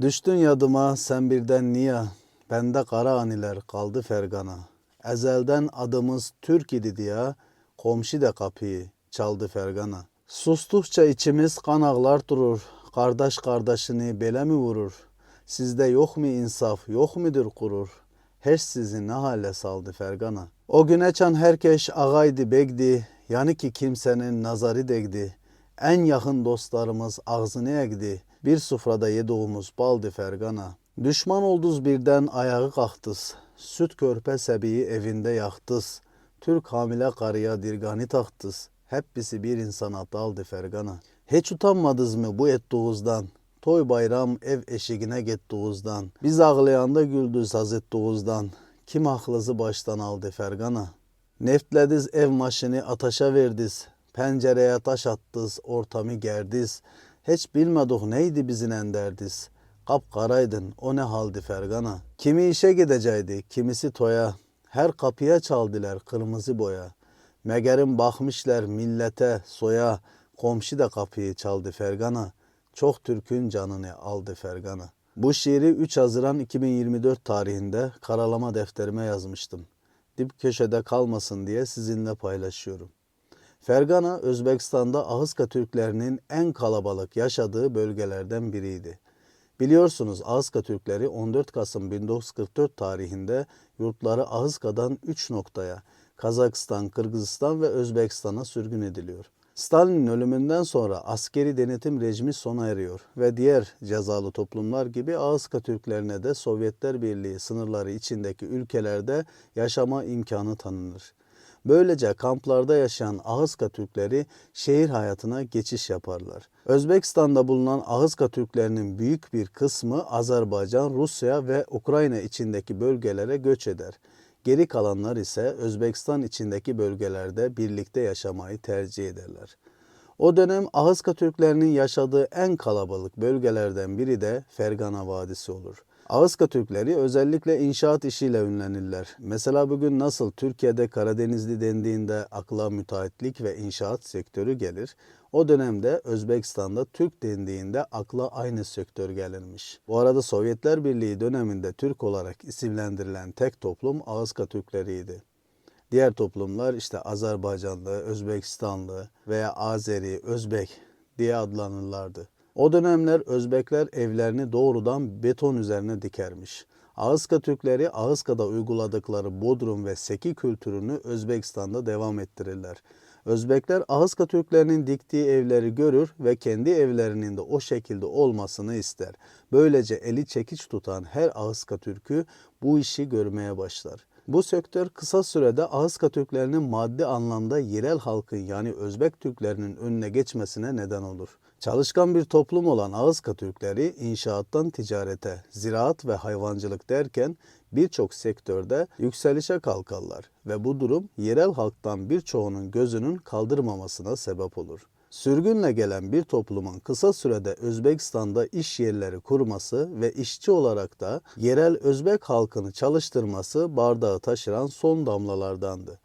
Düştün yadıma sen birden niye? Bende kara aniler kaldı fergana. Ezelden adımız Türk idi diye, komşu da kapıyı çaldı fergana. Sustukça içimiz kan ağlar durur. Kardeş kardeşini bele mi vurur? Sizde yok mu insaf, yok mudur gurur? Her sizi ne hale saldı fergana. O güne çan herkes ağaydı begdi, yani ki kimsenin nazarı degdi. En yakın dostlarımız ağzını egdi. Bir sufrada yediğimiz baldı fergana. Düşman olduz birden ayağı kalktız. Süt körpe sebiyi evinde yaktız. Türk hamile karıya dirgani taktız. Hep bizi bir insana daldı fergana. Hiç utanmadız mı bu ettiğizden? Toy bayram ev eşiğine gittiğizden. Biz ağlayanda güldüz haz ettiğizden. Kim aklınızı baştan aldı fergana? Neftlediz ev maşını ataşa verdiz. Pencereye taş attız, ortamı gerdiz. Hiç bilmedik neydi bizim enderdiz. Kap karaydın, o ne haldi fergana. Kimi işe gideceydi, kimisi toya. Her kapıya çaldılar kırmızı boya. Megerim bakmışlar millete, soya. Komşu da kapıyı çaldı fergana. Çok Türk'ün canını aldı fergana. Bu şiiri 3 Haziran 2024 tarihinde karalama defterime yazmıştım. Dip köşede kalmasın diye sizinle paylaşıyorum. Fergana, Özbekistan'da Ahıska Türklerinin en kalabalık yaşadığı bölgelerden biriydi. Biliyorsunuz Ahıska Türkleri 14 Kasım 1944 tarihinde yurtları Ahıska'dan 3 noktaya Kazakistan, Kırgızistan ve Özbekistan'a sürgün ediliyor. Stalin'in ölümünden sonra askeri denetim rejimi sona eriyor ve diğer cezalı toplumlar gibi Ahıska Türklerine de Sovyetler Birliği sınırları içindeki ülkelerde yaşama imkanı tanınır. Böylece kamplarda yaşayan Ahıska Türkleri şehir hayatına geçiş yaparlar. Özbekistan'da bulunan Ahıska Türklerinin büyük bir kısmı Azerbaycan, Rusya ve Ukrayna içindeki bölgelere göç eder. Geri kalanlar ise Özbekistan içindeki bölgelerde birlikte yaşamayı tercih ederler. O dönem Ahıska Türklerinin yaşadığı en kalabalık bölgelerden biri de Fergana Vadisi olur. Ağızka Türkleri özellikle inşaat işiyle ünlenirler. Mesela bugün nasıl Türkiye'de Karadenizli dendiğinde akla müteahhitlik ve inşaat sektörü gelir, o dönemde Özbekistan'da Türk dendiğinde akla aynı sektör gelirmiş. Bu arada Sovyetler Birliği döneminde Türk olarak isimlendirilen tek toplum Ağızka Türkleriydi. Diğer toplumlar işte Azerbaycanlı, Özbekistanlı veya Azeri, Özbek diye adlanırlardı. O dönemler Özbekler evlerini doğrudan beton üzerine dikermiş. Ağızka Türkleri Ağızka'da uyguladıkları Bodrum ve Seki kültürünü Özbekistan'da devam ettirirler. Özbekler Ağızka Türklerinin diktiği evleri görür ve kendi evlerinin de o şekilde olmasını ister. Böylece eli çekiç tutan her Ağızka Türk'ü bu işi görmeye başlar. Bu sektör kısa sürede Ağızka Türklerinin maddi anlamda yerel halkın yani Özbek Türklerinin önüne geçmesine neden olur. Çalışkan bir toplum olan Ağızka Türkleri inşaattan ticarete, ziraat ve hayvancılık derken birçok sektörde yükselişe kalkarlar ve bu durum yerel halktan birçoğunun gözünün kaldırmamasına sebep olur. Sürgünle gelen bir toplumun kısa sürede Özbekistan'da iş yerleri kurması ve işçi olarak da yerel Özbek halkını çalıştırması bardağı taşıran son damlalardandı.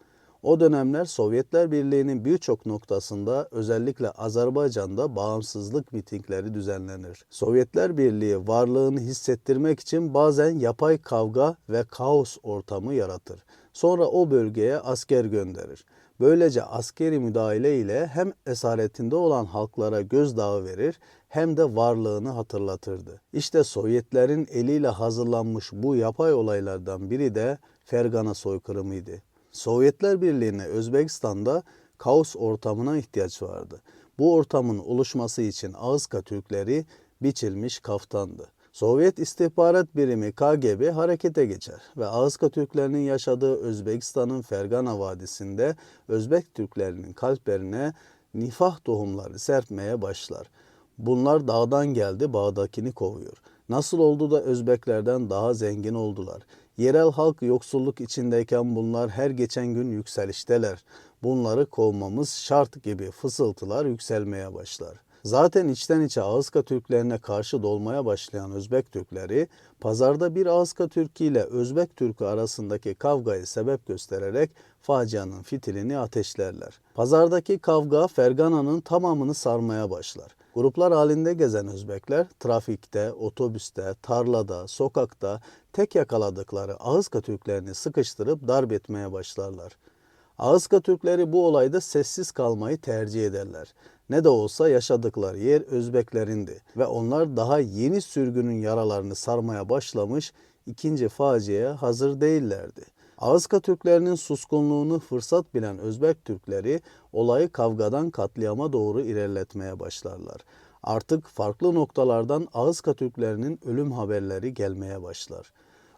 O dönemler Sovyetler Birliği'nin birçok noktasında özellikle Azerbaycan'da bağımsızlık mitingleri düzenlenir. Sovyetler Birliği varlığını hissettirmek için bazen yapay kavga ve kaos ortamı yaratır. Sonra o bölgeye asker gönderir. Böylece askeri müdahale ile hem esaretinde olan halklara gözdağı verir hem de varlığını hatırlatırdı. İşte Sovyetlerin eliyle hazırlanmış bu yapay olaylardan biri de Fergana soykırımıydı. Sovyetler Birliği'ne Özbekistan'da kaos ortamına ihtiyaç vardı. Bu ortamın oluşması için Ağızka Türkleri biçilmiş kaftandı. Sovyet istihbarat birimi KGB harekete geçer ve Ağızka Türklerinin yaşadığı Özbekistan'ın Fergana Vadisi'nde Özbek Türklerinin kalplerine nifah tohumları serpmeye başlar. Bunlar dağdan geldi bağdakini kovuyor. Nasıl oldu da Özbeklerden daha zengin oldular? Yerel halk yoksulluk içindeyken bunlar her geçen gün yükselişteler. Bunları kovmamız şart gibi fısıltılar yükselmeye başlar. Zaten içten içe Ağızka Türklerine karşı dolmaya başlayan Özbek Türkleri, pazarda bir Ağızka Türkü ile Özbek Türkü arasındaki kavgayı sebep göstererek facianın fitilini ateşlerler. Pazardaki kavga Fergana'nın tamamını sarmaya başlar. Gruplar halinde gezen Özbekler trafikte, otobüste, tarlada, sokakta tek yakaladıkları Ağızka Türklerini sıkıştırıp darp etmeye başlarlar. Ağızka Türkleri bu olayda sessiz kalmayı tercih ederler. Ne de olsa yaşadıkları yer Özbeklerindi ve onlar daha yeni sürgünün yaralarını sarmaya başlamış ikinci faciaya hazır değillerdi. Ağızka Türklerinin suskunluğunu fırsat bilen Özbek Türkleri olayı kavgadan katliama doğru ilerletmeye başlarlar. Artık farklı noktalardan Ağızka Türklerinin ölüm haberleri gelmeye başlar.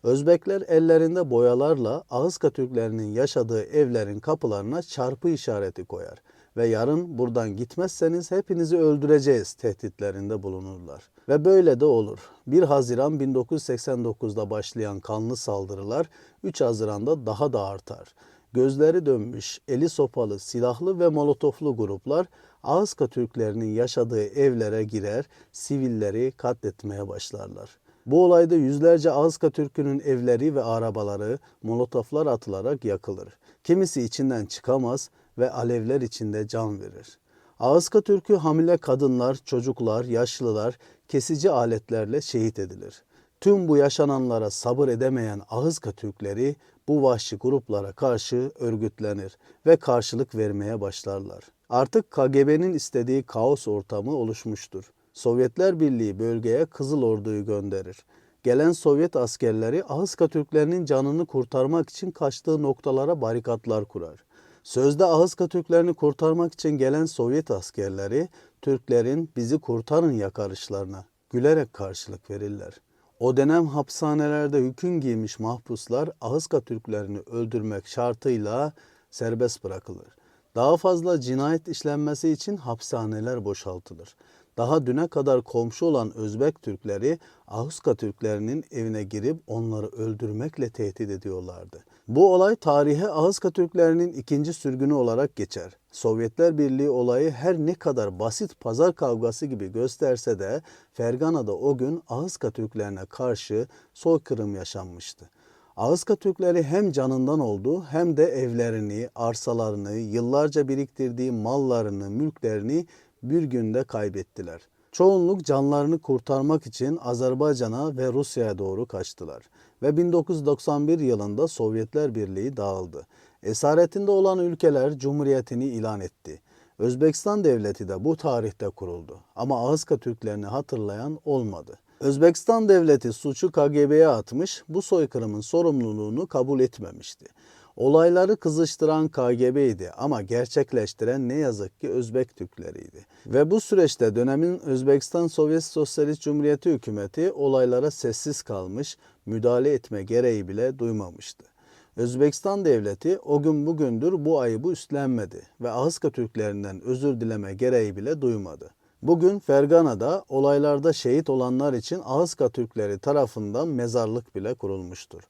Özbekler ellerinde boyalarla Ağızka Türklerinin yaşadığı evlerin kapılarına çarpı işareti koyar ve yarın buradan gitmezseniz hepinizi öldüreceğiz tehditlerinde bulunurlar. Ve böyle de olur. 1 Haziran 1989'da başlayan kanlı saldırılar 3 Haziran'da daha da artar. Gözleri dönmüş, eli sopalı, silahlı ve molotoflu gruplar Ağızka Türklerinin yaşadığı evlere girer, sivilleri katletmeye başlarlar. Bu olayda yüzlerce Ağızka Türk'ünün evleri ve arabaları molotoflar atılarak yakılır. Kimisi içinden çıkamaz ve alevler içinde can verir. Ağızka Türk'ü hamile kadınlar, çocuklar, yaşlılar kesici aletlerle şehit edilir. Tüm bu yaşananlara sabır edemeyen Ağızka Türkleri bu vahşi gruplara karşı örgütlenir ve karşılık vermeye başlarlar. Artık KGB'nin istediği kaos ortamı oluşmuştur. Sovyetler Birliği bölgeye Kızıl Ordu'yu gönderir. Gelen Sovyet askerleri Ahıska Türklerinin canını kurtarmak için kaçtığı noktalara barikatlar kurar. Sözde Ahıska Türklerini kurtarmak için gelen Sovyet askerleri Türklerin bizi kurtarın yakarışlarına gülerek karşılık verirler. O dönem hapishanelerde hüküm giymiş mahpuslar Ahıska Türklerini öldürmek şartıyla serbest bırakılır. Daha fazla cinayet işlenmesi için hapishaneler boşaltılır. Daha düne kadar komşu olan Özbek Türkleri Ahuska Türklerinin evine girip onları öldürmekle tehdit ediyorlardı. Bu olay tarihe Ahıska Türklerinin ikinci sürgünü olarak geçer. Sovyetler Birliği olayı her ne kadar basit pazar kavgası gibi gösterse de Fergana'da o gün Ahıska Türklerine karşı soykırım yaşanmıştı. Ağızka Türkleri hem canından oldu hem de evlerini, arsalarını, yıllarca biriktirdiği mallarını, mülklerini bir günde kaybettiler. Çoğunluk canlarını kurtarmak için Azerbaycan'a ve Rusya'ya doğru kaçtılar. Ve 1991 yılında Sovyetler Birliği dağıldı. Esaretinde olan ülkeler cumhuriyetini ilan etti. Özbekistan devleti de bu tarihte kuruldu. Ama Ağızka Türklerini hatırlayan olmadı. Özbekistan devleti suçu KGB'ye atmış, bu soykırımın sorumluluğunu kabul etmemişti. Olayları kızıştıran KGB'ydi ama gerçekleştiren ne yazık ki Özbek Türkleriydi. Ve bu süreçte dönemin Özbekistan Sovyet Sosyalist Cumhuriyeti hükümeti olaylara sessiz kalmış, müdahale etme gereği bile duymamıştı. Özbekistan devleti o gün bugündür bu ayıbı üstlenmedi ve Ahıska Türklerinden özür dileme gereği bile duymadı. Bugün Fergana'da olaylarda şehit olanlar için Ahıska Türkleri tarafından mezarlık bile kurulmuştur.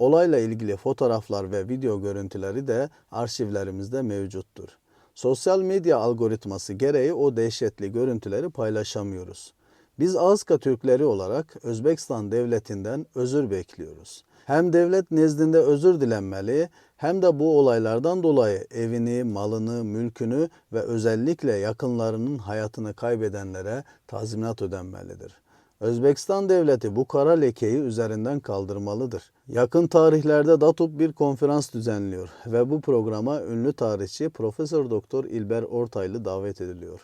Olayla ilgili fotoğraflar ve video görüntüleri de arşivlerimizde mevcuttur. Sosyal medya algoritması gereği o dehşetli görüntüleri paylaşamıyoruz. Biz Ağızka Türkleri olarak Özbekistan devletinden özür bekliyoruz. Hem devlet nezdinde özür dilenmeli hem de bu olaylardan dolayı evini, malını, mülkünü ve özellikle yakınlarının hayatını kaybedenlere tazminat ödenmelidir. Özbekistan devleti bu kara lekeyi üzerinden kaldırmalıdır. Yakın tarihlerde DATUP bir konferans düzenliyor ve bu programa ünlü tarihçi Profesör Doktor İlber Ortaylı davet ediliyor.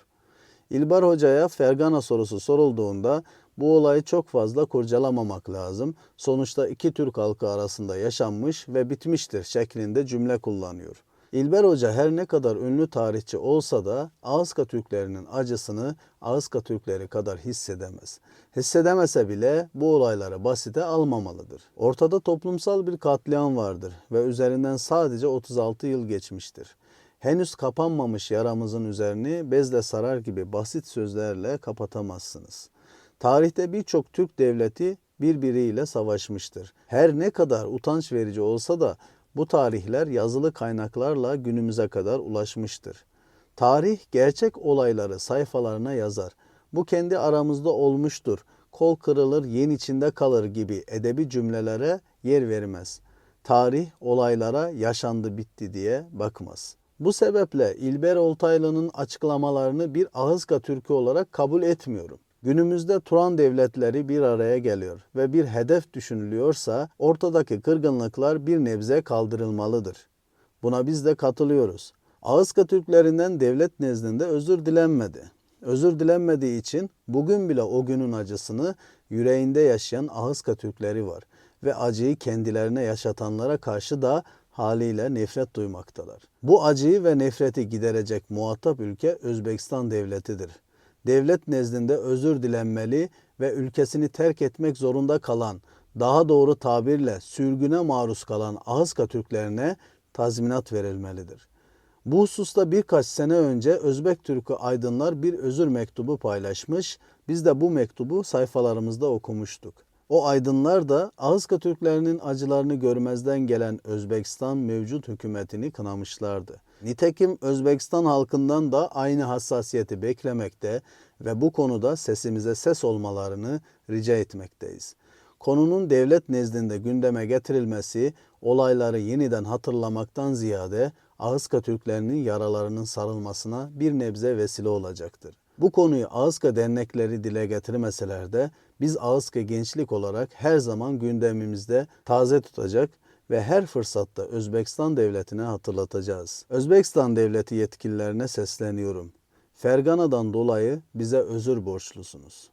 İlber Hoca'ya Fergana sorusu sorulduğunda bu olayı çok fazla kurcalamamak lazım. Sonuçta iki Türk halkı arasında yaşanmış ve bitmiştir şeklinde cümle kullanıyor. İlber Hoca her ne kadar ünlü tarihçi olsa da Ağızka Türklerinin acısını Ağızka Türkleri kadar hissedemez. Hissedemese bile bu olayları basite almamalıdır. Ortada toplumsal bir katliam vardır ve üzerinden sadece 36 yıl geçmiştir. Henüz kapanmamış yaramızın üzerini bezle sarar gibi basit sözlerle kapatamazsınız. Tarihte birçok Türk devleti birbiriyle savaşmıştır. Her ne kadar utanç verici olsa da bu tarihler yazılı kaynaklarla günümüze kadar ulaşmıştır. Tarih gerçek olayları sayfalarına yazar. Bu kendi aramızda olmuştur. Kol kırılır, yen içinde kalır gibi edebi cümlelere yer vermez. Tarih olaylara yaşandı bitti diye bakmaz. Bu sebeple İlber Oltaylı'nın açıklamalarını bir Ahıska Türkü olarak kabul etmiyorum. Günümüzde Turan devletleri bir araya geliyor ve bir hedef düşünülüyorsa ortadaki kırgınlıklar bir nebze kaldırılmalıdır. Buna biz de katılıyoruz. Ağızka Türklerinden devlet nezdinde özür dilenmedi. Özür dilenmediği için bugün bile o günün acısını yüreğinde yaşayan Ağızka Türkleri var ve acıyı kendilerine yaşatanlara karşı da haliyle nefret duymaktalar. Bu acıyı ve nefreti giderecek muhatap ülke Özbekistan devletidir. Devlet nezdinde özür dilenmeli ve ülkesini terk etmek zorunda kalan, daha doğru tabirle sürgüne maruz kalan Ağızka Türklerine tazminat verilmelidir. Bu hususta birkaç sene önce Özbek Türk'ü aydınlar bir özür mektubu paylaşmış. Biz de bu mektubu sayfalarımızda okumuştuk. O aydınlar da Ağızka Türklerinin acılarını görmezden gelen Özbekistan mevcut hükümetini kınamışlardı. Nitekim Özbekistan halkından da aynı hassasiyeti beklemekte ve bu konuda sesimize ses olmalarını rica etmekteyiz. Konunun devlet nezdinde gündeme getirilmesi olayları yeniden hatırlamaktan ziyade Ağızka Türklerinin yaralarının sarılmasına bir nebze vesile olacaktır. Bu konuyu Ağızka dernekleri dile getirmeseler de biz Ağızka gençlik olarak her zaman gündemimizde taze tutacak ve her fırsatta Özbekistan devletine hatırlatacağız. Özbekistan devleti yetkililerine sesleniyorum. Fergana'dan dolayı bize özür borçlusunuz.